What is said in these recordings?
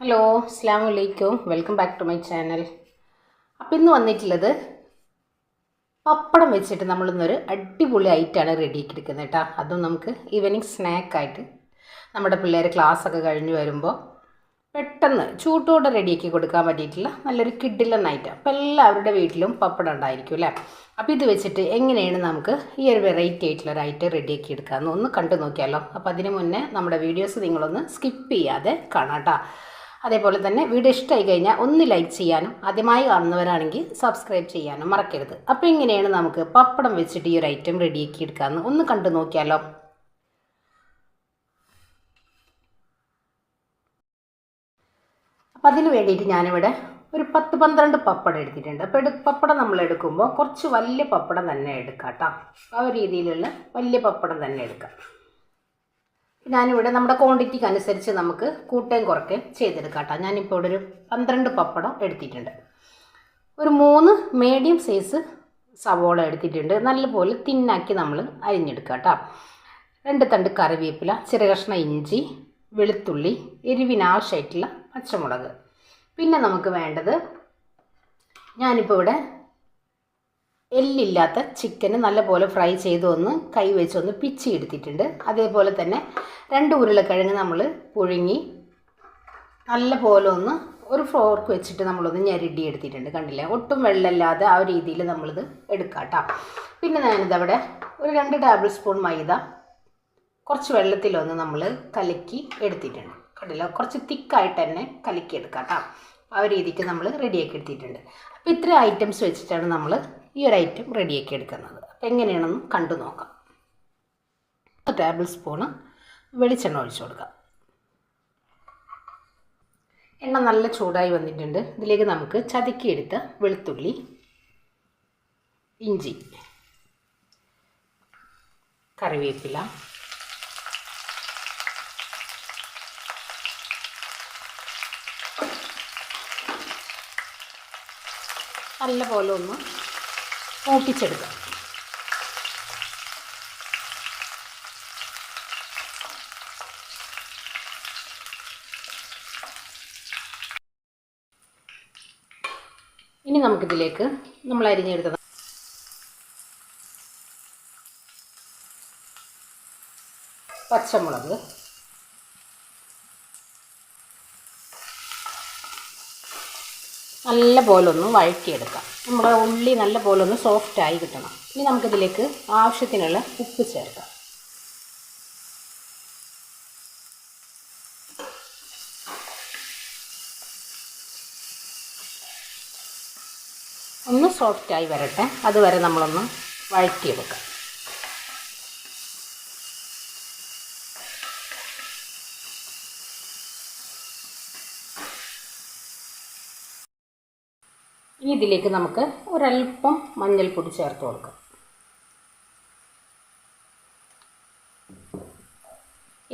Hello അസ്സാം വലൈക്കും welcome back to my channel. അപ്പം ഇന്ന് വന്നിട്ടുള്ളത് പപ്പടം വെച്ചിട്ട് നമ്മളിന്നൊരു അടിപൊളി ഐറ്റാണ് റെഡിയാക്കി എടുക്കുന്നത് കേട്ടോ. അതും നമുക്ക് ഈവനിങ് സ്നാക്കായിട്ട് നമ്മുടെ പിള്ളേർ ക്ലാസ്സൊക്കെ കഴിഞ്ഞ് വരുമ്പോൾ പെട്ടെന്ന് ചൂട്ടോടെ റെഡിയാക്കി കൊടുക്കാൻ പറ്റിയിട്ടുള്ള നല്ലൊരു കിഡിലൻ ഐറ്റം. അപ്പോൾ എല്ലാവരുടെ വീട്ടിലും പപ്പടം ഉണ്ടായിരിക്കും അല്ലേ? അപ്പോൾ ഇത് വെച്ചിട്ട് എങ്ങനെയാണ് നമുക്ക് ഈ ഒരു വെറൈറ്റി ആയിട്ടുള്ള ഒരു ഐറ്റം റെഡിയാക്കി എടുക്കാമെന്ന് ഒന്ന് കണ്ടു നോക്കിയാലോ. അപ്പോൾ അതിന് മുന്നേ നമ്മുടെ വീഡിയോസ് നിങ്ങളൊന്ന് സ്കിപ്പ് ചെയ്യാതെ കാണാം കേട്ടോ. അതേപോലെ തന്നെ വീഡിയോ ഇഷ്ടമായി കഴിഞ്ഞാൽ ഒന്ന് ലൈക്ക് ചെയ്യാനും ആദ്യമായി കാണുന്നവരാണെങ്കിൽ സബ്സ്ക്രൈബ് ചെയ്യാനും മറക്കരുത്. അപ്പോൾ ഇങ്ങനെയാണ് നമുക്ക് പപ്പടം വെച്ചിട്ട് ഈ ഒരു ഐറ്റം റെഡിയാക്കി എടുക്കാമെന്ന് ഒന്ന് കണ്ടു നോക്കിയാലോ. അപ്പം അതിന് വേണ്ടിയിട്ട് ഞാനിവിടെ ഒരു പത്ത് പന്ത്രണ്ട് പപ്പടം എടുത്തിട്ടുണ്ട്. അപ്പോൾ എടു പപ്പടം നമ്മൾ എടുക്കുമ്പോൾ കുറച്ച് വലിയ പപ്പടം തന്നെ എടുക്കാം കേട്ടോ. ആ ഒരു രീതിയിലുള്ള വലിയ പപ്പടം തന്നെ എടുക്കാം. ഞാനിവിടെ നമ്മുടെ ക്വാണ്ടിറ്റിക്ക് അനുസരിച്ച് നമുക്ക് കൂട്ടുകയും കുറയ്ക്കുകയും ചെയ്തെടുക്കാം കേട്ടോ ഞാനിപ്പോൾ ഇവിടെ ഒരു പന്ത്രണ്ട് പപ്പടം എടുത്തിട്ടുണ്ട്. ഒരു മൂന്ന് മീഡിയം സൈസ് സവോള എടുത്തിട്ടുണ്ട്. നല്ലപോലെ തിന്നാക്കി നമ്മൾ അരിഞ്ഞെടുക്കുക കേട്ടോ രണ്ട് തണ്ട് കറിവേപ്പില ചെറിയ കഷ്ണം ഇഞ്ചി വെളുത്തുള്ളി എരിവിനാവശ്യമായിട്ടുള്ള പച്ചമുളക്. പിന്നെ നമുക്ക് വേണ്ടത് ഞാനിപ്പോൾ ഇവിടെ എല്ലില്ലാത്ത ചിക്കന് നല്ലപോലെ ഫ്രൈ ചെയ്ത് ഒന്ന് കൈ വെച്ചൊന്ന് പിച്ചി എടുത്തിട്ടുണ്ട് അതേപോലെ തന്നെ രണ്ട് ഉരുളക്കിഴങ്ങ് നമ്മൾ പുഴുങ്ങി നല്ലപോലെ ഒന്ന് ഒരു ഫ്ലോർക്ക് വെച്ചിട്ട് നമ്മളൊന്ന് ഞെരടി എടുത്തിട്ടുണ്ട് കണ്ടില്ലേ? ഒട്ടും വെള്ളമില്ലാതെ ആ രീതിയിൽ നമ്മളിത് എടുക്കാം കേട്ടോ പിന്നെ ഞാനിതവിടെ ഒരു രണ്ട് ടേബിൾ സ്പൂൺ മൈദ കുറച്ച് വെള്ളത്തിലൊന്ന് നമ്മൾ കലക്കി എടുത്തിട്ടുണ്ട്. കണ്ടില്ല? കുറച്ച് തിക്കായിട്ട് തന്നെ കലക്കി എടുക്കാം കേട്ടോ ആ രീതിക്ക് നമ്മൾ റെഡിയാക്കി എടുത്തിട്ടുണ്ട്. അപ്പോൾ ഇത്രയും ഐറ്റംസ് വെച്ചിട്ടാണ് നമ്മൾ ഈ ഒരു ഐറ്റം റെഡിയാക്കി എടുക്കുന്നത്. അപ്പോൾ എങ്ങനെയാണെന്ന് കണ്ടു നോക്കാം. ടേബിൾ സ്പൂണ് വെളിച്ചെണ്ണ ഒഴിച്ചു കൊടുക്കാം. എണ്ണ നല്ല ചൂടായി വന്നിട്ടുണ്ട്. ഇതിലേക്ക് നമുക്ക് ചതുക്കിയെടുത്ത വെളുത്തുള്ളി ഇഞ്ചി കറിവേപ്പില നല്ല പോലെ ഒന്ന് മൂപ്പിച്ചെടുക്കാം ഇനി നമുക്കിതിലേക്ക് നമ്മൾ അരിഞ്ഞെടുത്തത് പച്ചമുളക്. നല്ല പോലെ ഒന്ന് വഴറ്റിയെടുക്കാം. നമ്മുടെ ഉള്ളി നല്ല പോലെ ഒന്ന് സോഫ്റ്റായി കിട്ടണം. ഇനി നമുക്കിതിലേക്ക് ആവശ്യത്തിനുള്ള ഉപ്പ് ചേർക്കാം. ഒന്ന് സോഫ്റ്റായി വരട്ടെ. അതുവരെ നമ്മളൊന്ന് വഴറ്റിയെടുക്കാം. ഇതിലേക്ക് നമുക്ക് ഒരല്പം മഞ്ഞൾപ്പൊടി ചേർത്ത് കൊടുക്കാം.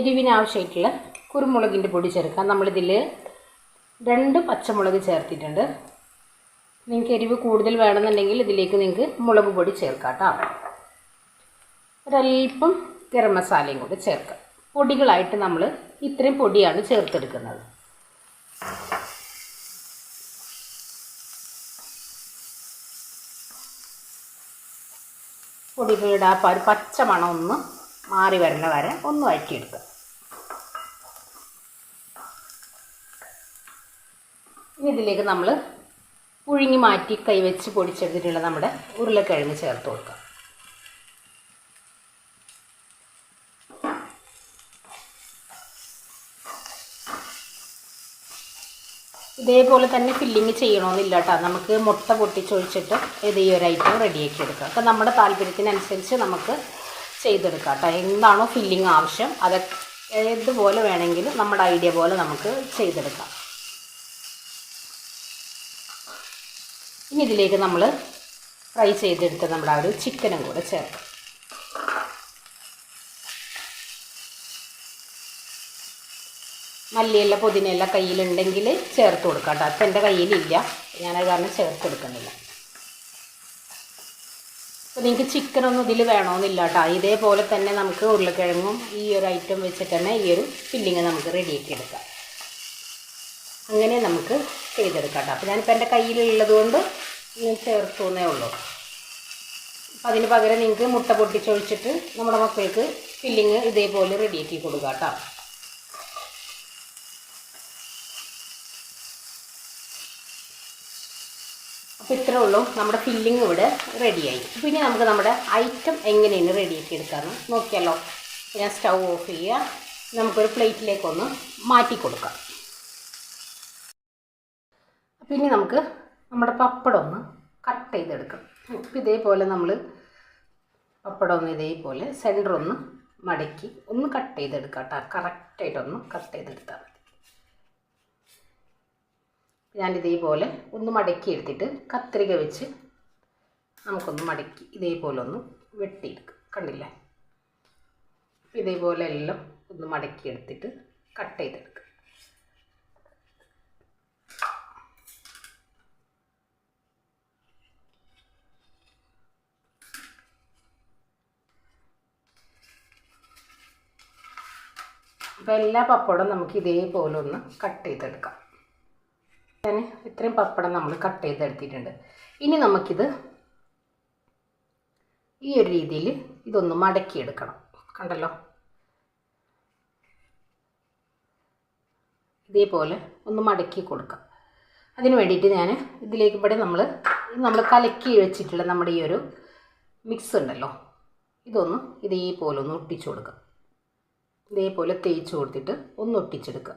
എരിവിനാവശ്യമായിട്ടുള്ള കുരുമുളകിന്റെ പൊടി ചേർക്കാം. നമ്മളിതിൽ രണ്ട് പച്ചമുളക് ചേർത്തിട്ടുണ്ട്. നിങ്ങൾക്ക് എരിവ് കൂടുതൽ വേണമെന്നുണ്ടെങ്കിൽ ഇതിലേക്ക് നിങ്ങൾക്ക് മുളക് പൊടി ചേർക്കാം കേട്ടോ. ഒരല്പം ഗരം മസാലയും കൂടി ചേർക്കാം. പൊടികളായിട്ട് നമ്മൾ ഇത്രയും പൊടിയാണ് ചേർത്തെടുക്കുന്നത്. പൊടികളുടെ ആ ഒരു പച്ച മണം ഒന്ന് മാറി വരുന്ന വരെ ഒന്ന് വഴറ്റിയെടുക്കുക ഇനി ഇതിലേക്ക് നമ്മൾ പുഴുങ്ങി മാറ്റി കൈവച്ച് പൊടിച്ചെടുത്തിട്ടുള്ള നമ്മുടെ ഉരുളക്കിഴങ്ങ് ചേർത്ത് കൊടുക്കുക ഇതേപോലെ തന്നെ ഫില്ലിങ് ചെയ്യണമെന്നില്ല കേട്ടോ നമുക്ക് മുട്ട പൊട്ടിച്ചൊഴിച്ചിട്ട് ഇത് ഈ ഒരു ഐറ്റം റെഡിയാക്കി എടുക്കുക അപ്പോൾ നമ്മുടെ താല്പര്യത്തിനനുസരിച്ച് നമുക്ക് ചെയ്തെടുക്കാം കേട്ടോ എന്താണോ ഫില്ലിങ് ആവശ്യം അത് ഏതുപോലെ വേണമെങ്കിലും നമ്മുടെ ഐഡിയ പോലെ നമുക്ക് ചെയ്തെടുക്കാം. ഇനി ഇതിലേക്ക് നമ്മൾ ഫ്രൈ ചെയ്തെടുത്ത് നമ്മുടെ ആ ഒരു ചിക്കനും കൂടെ ചേർക്കാം. മല്ലിയില പുതിനയില കയ്യിലുണ്ടെങ്കിൽ ചേർത്ത് കൊടുക്കാം കേട്ടോ. അപ്പം എന്റെ കയ്യിലില്ല. ഞാനത് കാരണം ചേർത്ത് കൊടുക്കുന്നില്ല. അപ്പോൾ നിങ്ങൾക്ക് ചിക്കനൊന്നും ഇതിൽ വേണമെന്നില്ല കേട്ടോ. ഇതേപോലെ തന്നെ നമുക്ക് ഉരുളക്കിഴങ്ങും ഈ ഒരു ഐറ്റം വെച്ചിട്ട് തന്നെ ഈ ഒരു ഫില്ലിങ് നമുക്ക് റെഡിയാക്കി എടുക്കാം. അങ്ങനെ നമുക്ക് ചെയ്തെടുക്കാം കേട്ടോ. അപ്പോൾ ഞാനിപ്പോൾ എന്റെ കയ്യിലുള്ളത് കൊണ്ട് ചേർത്തുന്നേ ഉള്ളൂ. അപ്പം അതിന് പകരം നിങ്ങൾക്ക് മുട്ട പൊട്ടിച്ചൊഴിച്ചിട്ട് നമ്മുടെ മക്കൾക്ക് ഫില്ലിങ് ഇതേപോലെ റെഡിയാക്കി കൊടുക്കാം കേട്ടോ. അപ്പോൾ ഇത്രേ ഉള്ളൂ. നമ്മുടെ ഫില്ലിങ് ഇവിടെ റെഡിയായി ഇനി നമുക്ക് നമ്മുടെ ഐറ്റം എങ്ങനെയാണ് റെഡിയാക്കി എടുക്കാമെന്ന് നോക്കിയാലോ. ഞാൻ സ്റ്റൗ ഓഫ് ചെയ്യുക. നമുക്കൊരു പ്ലേറ്റിലേക്കൊന്ന് മാറ്റി കൊടുക്കാം. ഇനി നമുക്ക് നമ്മുടെ പപ്പടം ഒന്ന് കട്ട് ചെയ്തെടുക്കാം. അപ്പം ഇതേപോലെ നമ്മൾ പപ്പടം ഒന്ന് ഇതേപോലെ സെന്റർ ഒന്ന് മടക്കി ഒന്ന് കട്ട് ചെയ്തെടുക്കാം കേട്ടോ. കറക്റ്റായിട്ടൊന്ന് കട്ട് ചെയ്തെടുത്താൽ മതി. ഞാൻ ഇതേപോലെ ഒന്ന് മടക്കി എടുത്തിട്ട് കത്രിക വെച്ച് നമുക്കൊന്ന് മടക്കി ഇതേപോലെ ഒന്ന് വെട്ടിയെടുക്കും. കണ്ടില്ലേ? ഇതേപോലെ എല്ലാം ഒന്ന് മടക്കി എടുത്തിട്ട് കട്ട് ചെയ്തെടുക്കുക അപ്പോൾ എല്ലാ പപ്പടവും നമുക്ക് ഇതേപോലെ ഒന്ന് കട്ട് ചെയ്തെടുക്കാം. ഞാൻ ഇത്രയും പപ്പടം നമ്മൾ കട്ട് ചെയ്തെടുത്തിട്ടുണ്ട്. ഇനി നമുക്കിത് ഈ ഒരു രീതിയിൽ ഇതൊന്ന് മടക്കിയെടുക്കണം. കണ്ടല്ലോ? ഇതേപോലെ ഒന്ന് മടക്കി കൊടുക്കാം. അതിന് വേണ്ടിയിട്ട് ഞാൻ ഇതിലേക്ക് ഇവിടെ നമ്മൾ നമ്മൾ കലക്കി വെച്ചിട്ടുള്ള നമ്മുടെ ഈ ഒരു മിക്സ് ഉണ്ടല്ലോ? ഇതൊന്ന് ഇതേപോലെ ഒന്ന് ഒട്ടിച്ചു കൊടുക്കുക ഇതേപോലെ തേച്ച് കൊടുത്തിട്ട് ഒന്ന് ഒട്ടിച്ചെടുക്കുക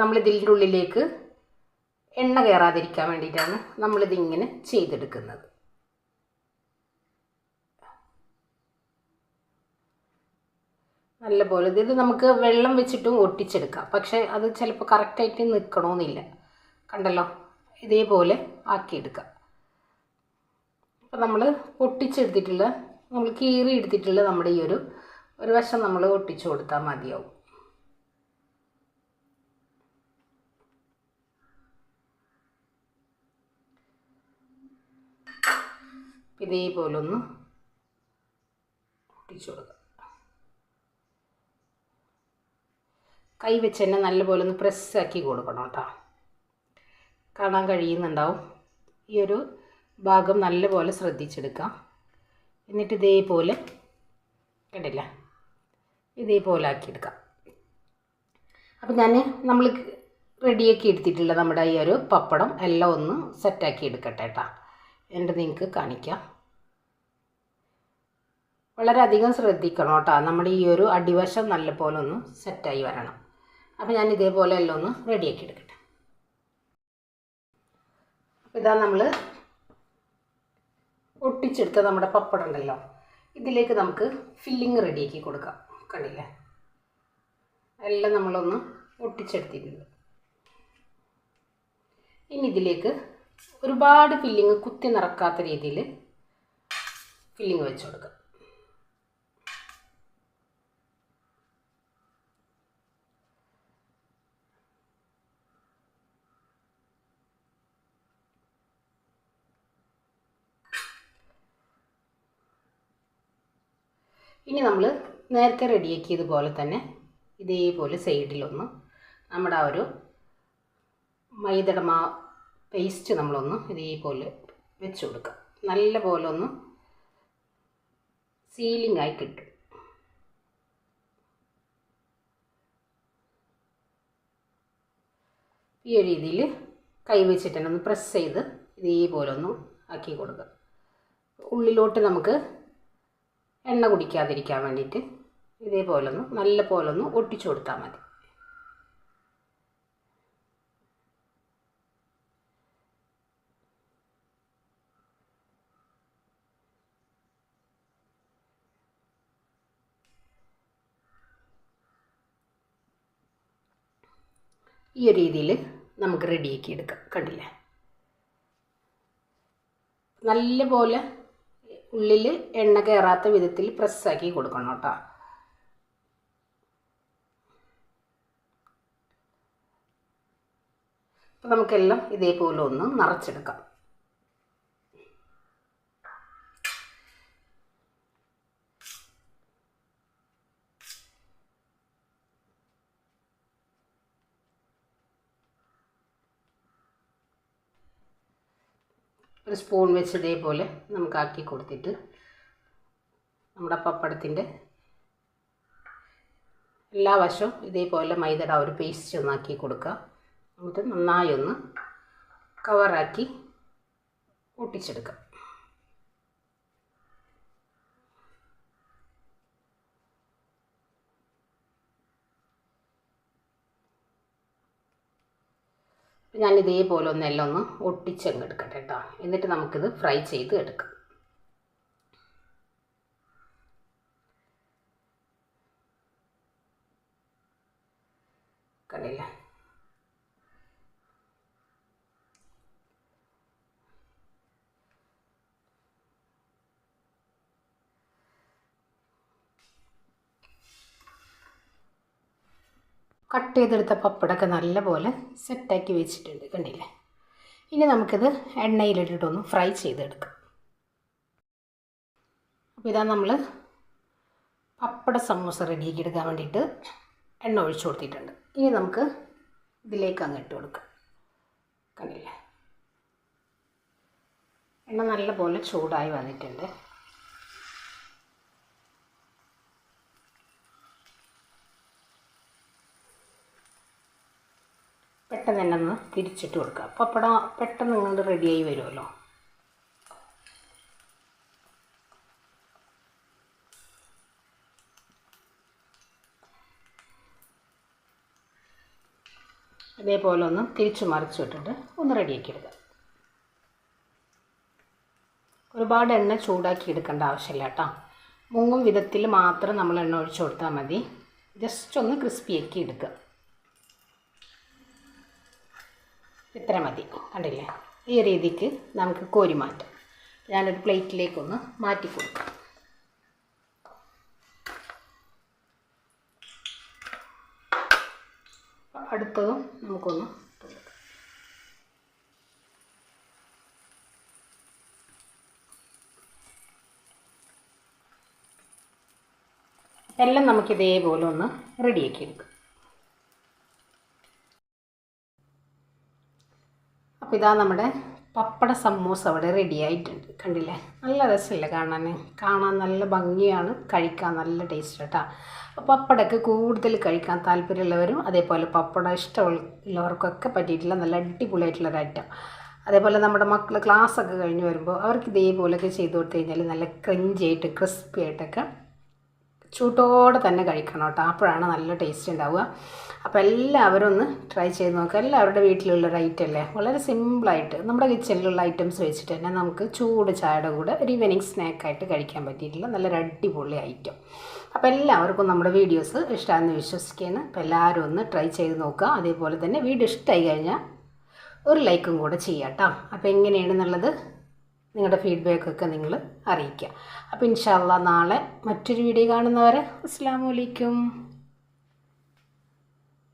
നമ്മൾ ഇതിന്റെ ഉള്ളിലേക്ക് എണ്ണ കയറാതിരിക്കാൻ വേണ്ടിയിട്ടാണ് നമ്മളിതിങ്ങനെ ചെയ്തെടുക്കുന്നത്. നല്ല പോലെ ഇത് നമുക്ക് വെള്ളം വെച്ചിട്ടും ഒട്ടിച്ചെടുക്കാം. പക്ഷേ അത് ചിലപ്പോൾ കറക്റ്റായിട്ട് നിൽക്കണമെന്നില്ല കണ്ടല്ലോ? ഇതേപോലെ ആക്കിയെടുക്കാം. അപ്പം നമ്മൾ ഒട്ടിച്ചെടുത്തിട്ടുള്ള നമ്മൾ കീറി എടുത്തിട്ടുള്ള നമ്മുടെ ഈ ഒരു ഒരു വശം നമ്മൾ ഒട്ടിച്ചു കൊടുത്താൽ മതിയാവും. ഇതേപോലെ ഒന്ന് ഒട്ടിച്ചു കൊടുക്കുക കൈ വെച്ച് തന്നെ നല്ലപോലെ ഒന്ന് പ്രസ്സാക്കി കൊടുക്കണം കേട്ടോ. കാണാൻ കഴിയുന്നുണ്ടാവും. ഈ ഒരു ഭാഗം നല്ലപോലെ ശ്രദ്ധിച്ചെടുക്കാം എന്നിട്ട് ഇതേപോലെ കണ്ടില്ല? ഇതേപോലെ ആക്കിയെടുക്കാം അപ്പം ഞാൻ നമ്മൾ റെഡിയാക്കി എടുത്തിട്ടുള്ള നമ്മുടെ ഈ ഒരു പപ്പടം എല്ലാം ഒന്ന് സെറ്റാക്കി എടുക്കട്ടെ കേട്ടോ. എന്നിട്ട് നിങ്ങൾക്ക് കാണിക്കാം. വളരെയധികം ശ്രദ്ധിക്കണം കേട്ടോ. നമ്മൾ ഈ ഒരു അടിവശം നല്ലപോലെ ഒന്ന് സെറ്റായി വരണം. അപ്പോൾ ഞാൻ ഇതേപോലെ എല്ലാം ഒന്ന് റെഡിയാക്കി എടുക്കട്ടെ. അപ്പോൾ ഇതാ നമ്മൾ ഒട്ടിച്ചെടുത്ത നമ്മുടെ പപ്പടം ഉണ്ടല്ലോ. ഇതിലേക്ക് നമുക്ക് ഫില്ലിങ് റെഡിയാക്കി കൊടുക്കാം. കണ്ടില്ലേ? എല്ലാം നമ്മളൊന്ന് ഒട്ടിച്ചെടുത്തിട്ടുണ്ട്. ഇനി ഇതിലേക്ക് ഒരുപാട് ഫില്ലിങ് കുത്തി നിറക്കാത്ത രീതിയിൽ ഫില്ലിങ് വെച്ച് കൊടുക്കുക ഇനി നമ്മൾ നേരത്തെ റെഡിയാക്കിയതുപോലെ തന്നെ ഇതേപോലെ സൈഡിലൊന്ന് നമ്മുടെ ആ ഒരു മൈദടമാ പേസ്റ്റ് നമ്മളൊന്ന് ഇതേപോലെ വെച്ച് കൊടുക്കുക നല്ല പോലെ ഒന്ന് സീലിംഗ് ആയി കിട്ടും. ഈ ഒരു രീതിയിൽ കൈ വെച്ചിട്ട് തന്നെ ഒന്ന് പ്രസ് ചെയ്ത് ഇതേപോലെ ഒന്ന് ആക്കി കൊടുക്കുക ഉള്ളിലോട്ട് നമുക്ക് എണ്ണ കുടിക്കാതിരിക്കാൻ വേണ്ടിയിട്ട് ഇതേപോലെ ഒന്ന് നല്ല പോലെ ഒന്ന് ഒട്ടിച്ചു കൊടുത്താൽ മതി. ഈ ഒരു രീതിയിൽ നമുക്ക് റെഡിയാക്കി എടുക്കാം. കണ്ടില്ലേ? നല്ലപോലെ ഉള്ളിൽ എണ്ണ കയറാത്ത വിധത്തിൽ പ്രസ്സാക്കി കൊടുക്കണം കേട്ടോ. അപ്പം നമുക്കെല്ലാം ഇതേപോലെ ഒന്ന് നിറച്ചെടുക്കാം. ഒരു സ്പൂൺ വെച്ച് ഇതേപോലെ നമുക്ക് ആക്കി കൊടുത്തിട്ട് നമ്മുടെ പപ്പടത്തിന്റെ എല്ലാ വശവും ഇതേപോലെ മൈദയുടെ ഒരു പേസ്റ്റ് ഒന്നാക്കി കൊടുക്കുക. എന്നിട്ട് നന്നായി ഒന്ന് കവറാക്കി ഒട്ടിച്ചെടുക്കുക. ഞാൻ ഇതേപോലെ ഒന്ന് എല്ലാം ഒന്ന് ഒട്ടിച്ചങ്ങ് എടുക്കട്ടെ കേട്ടോ. എന്നിട്ട് നമുക്കിത് ഫ്രൈ ചെയ്ത് എടുക്കാം. കണ്ടില്ലേ? കട്ട് ചെയ്തെടുത്ത പപ്പടമൊക്കെ നല്ലപോലെ സെറ്റാക്കി വെച്ചിട്ടുണ്ട് കണ്ടില്ലേ? ഇനി നമുക്കിത് എണ്ണയിലിട്ടിട്ടൊന്ന് ഫ്രൈ ചെയ്തെടുക്കാം. അപ്പോൾ ഇതാ നമ്മൾ പപ്പട സമൂസ റെഡിയാക്കി എടുക്കാൻ വേണ്ടിയിട്ട് എണ്ണ ഒഴിച്ചു കൊടുത്തിട്ടുണ്ട്. ഇനി നമുക്ക് ഇതിലേക്ക് അങ്ങ് ഇട്ട് കൊടുക്കാം കണ്ടില്ലേ? എണ്ണ നല്ലപോലെ ചൂടായി വന്നിട്ടുണ്ട് പെട്ടെന്ന് തന്നെ ഒന്ന് തിരിച്ചിട്ട് കൊടുക്കുക പപ്പടം പെട്ടെന്ന് ഇങ്ങോട്ട് റെഡിയായി വരുമല്ലോ. അതേപോലെ ഒന്ന് തിരിച്ചു മറിച്ചു വിട്ടിട്ട് ഒന്ന് റെഡിയാക്കി എടുക്കുക ഒരുപാട് എണ്ണ ചൂടാക്കി എടുക്കേണ്ട ആവശ്യമില്ല കേട്ടോ. മുങ്ങും വിധത്തിൽ മാത്രം നമ്മൾ എണ്ണ ഒഴിച്ചു കൊടുത്താൽ മതി. ജസ്റ്റ് ഒന്ന് ക്രിസ്പിയാക്കി എടുക്കുക. ഇത്ര മതി. കണ്ടില്ലേ? ഈ രീതിക്ക് നമുക്ക് കോരി മാറ്റാം. ഞാനൊരു പ്ലേറ്റിലേക്കൊന്ന് മാറ്റി കൊടുക്കാം. അടുത്തതും നമുക്കൊന്ന് എല്ലാം നമുക്ക് ഇതേപോലെ ഒന്ന് റെഡിയാക്കി എടുക്കാം. അപ്പോൾ ഇതാ നമ്മുടെ പപ്പട സമൂസ അവിടെ റെഡി ആയിട്ടുണ്ട്. കണ്ടില്ലേ? നല്ല രസമില്ലേ കാണാൻ കാണാൻ നല്ല ഭംഗിയാണ്. കഴിക്കാൻ നല്ല ടേസ്റ്റ് കേട്ടോ അപ്പോൾ പപ്പടമൊക്കെ കൂടുതൽ കഴിക്കാൻ താല്പര്യമുള്ളവരും അതേപോലെ പപ്പടം ഇഷ്ടമുള്ളവർക്കൊക്കെ പറ്റിയിട്ടുള്ള നല്ല അടിപൊളിയായിട്ടുള്ളൊരു ഐറ്റം അതേപോലെ നമ്മുടെ മക്കൾ ക്ലാസ്സൊക്കെ കഴിഞ്ഞ് വരുമ്പോൾ അവർക്ക് ഇതേപോലെയൊക്കെ ചെയ്ത് കൊടുത്തു കഴിഞ്ഞാൽ നല്ല ക്രഞ്ചായിട്ട് ക്രിസ്പി ആയിട്ടൊക്കെ ചൂട്ടോടെ തന്നെ കഴിക്കണം കേട്ടോ. അപ്പോഴാണ് നല്ല ടേസ്റ്റ് ഉണ്ടാവുക. അപ്പോൾ എല്ലാവരും ഒന്ന് ട്രൈ ചെയ്ത് നോക്കുക എല്ലാവരുടെ വീട്ടിലുള്ള ഒരു ഐറ്റം അല്ലേ? വളരെ സിമ്പിളായിട്ട് നമ്മുടെ കിച്ചണിലുള്ള ഐറ്റംസ് വെച്ചിട്ട് തന്നെ നമുക്ക് ചൂട് ചായയുടെ കൂടെ ഒരു ഈവനിങ് സ്നാക്കായിട്ട് കഴിക്കാൻ പറ്റിയിട്ടുള്ള നല്ലൊരു അടിപൊളി ഐറ്റം അപ്പോൾ എല്ലാവർക്കും നമ്മുടെ വീഡിയോസ് ഇഷ്ടമാണെന്ന് വിശ്വസിക്കുകയാണ്. അപ്പോൾ എല്ലാവരും ഒന്ന് ട്രൈ ചെയ്ത് നോക്കുക. അതേപോലെ തന്നെ വീഡിയോ ഇഷ്ടമായി കഴിഞ്ഞാൽ ഒരു ലൈക്കും കൂടെ ചെയ്യാം കേട്ടോ. അപ്പോൾ എങ്ങനെയാണെന്നുള്ളത് നിങ്ങളുടെ ഫീഡ്ബാക്കൊക്കെ നിങ്ങൾ അറിയിക്കുക. അപ്പോൾ ഇൻഷാല്ല നാളെ മറ്റൊരു വീഡിയോ കാണുന്നവരെ അസ്സാം